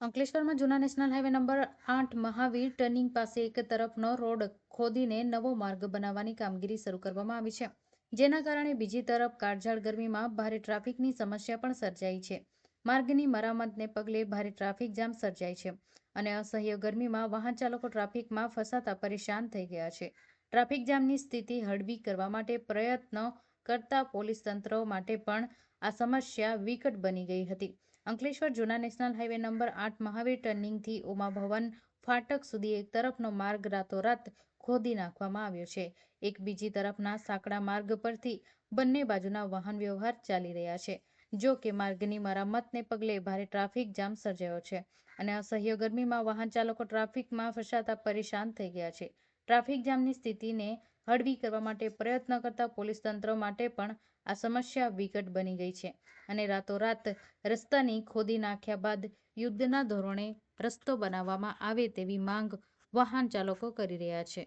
અંકલેશ્વરમાં જૂના national highway number આઠ મહાવીર ટર્નિંગ પાસે એક તરફનો રોડ ખોદીને નવો માર્ગ બનાવવાની કામગીરી શરૂ કરવામાં આવી છે. જેના કારણે બીજી તરફ કાળઝાળ ગરમીમાં ભારે ટ્રાફિકની સમસ્યા પણ સર્જાઈ છે. માર્ગની મરામતને પગલે ભારે ટ્રાફિક જામ સર્જાય છે અને અસહ્ય ગરમીમાં વાહન ચાલકો ટ્રાફિકમાં ફસાતા પરેશાન થઈ ગયા છે. ટ્રાફિક જામની સ્થિતિ હળવી કરવા માટે પ્રયત્નો કરતા પોલીસ તંત્ર માટે પણ આ સમસ્યા વિકટ બની ગઈ હતી. અંકલેશ્વર જૂના નેશનલ હાઈવે નંબર આઠ મહાવીર ટર્નિંગથી ઉમા ભવન ફાટક સુધી એક તરફનો માર્ગ રાતોરાત ખોદી નાખવામાં આવ્યો છે. એક બીજી તરફના સાંકડા માર્ગ પરથી બંને બાજુના વાહન વ્યવહાર ચાલી રહ્યા છે. જો કે માર્ગની મરામતને પગલે ભારે ટ્રાફિક જામ સર્જાયો છે અને અસહ્ય ગરમીમાં વાહન ચાલકો ટ્રાફિકમાં ફસાતા પરેશાન થઈ ગયા છે. ટ્રાફિક જામની સ્થિતિને હળવી કરવા માટે પ્રયત્ન કરતા પોલીસ તંત્ર માટે પણ આ સમસ્યા વિકટ બની ગઈ છે. અને રાતોરાત રસ્તાની ખોદી નાખ્યા બાદ યુદ્ધના ધોરણે રસ્તો બનાવવામાં આવે તેવી માંગ વાહન ચાલકો કરી રહ્યા છે.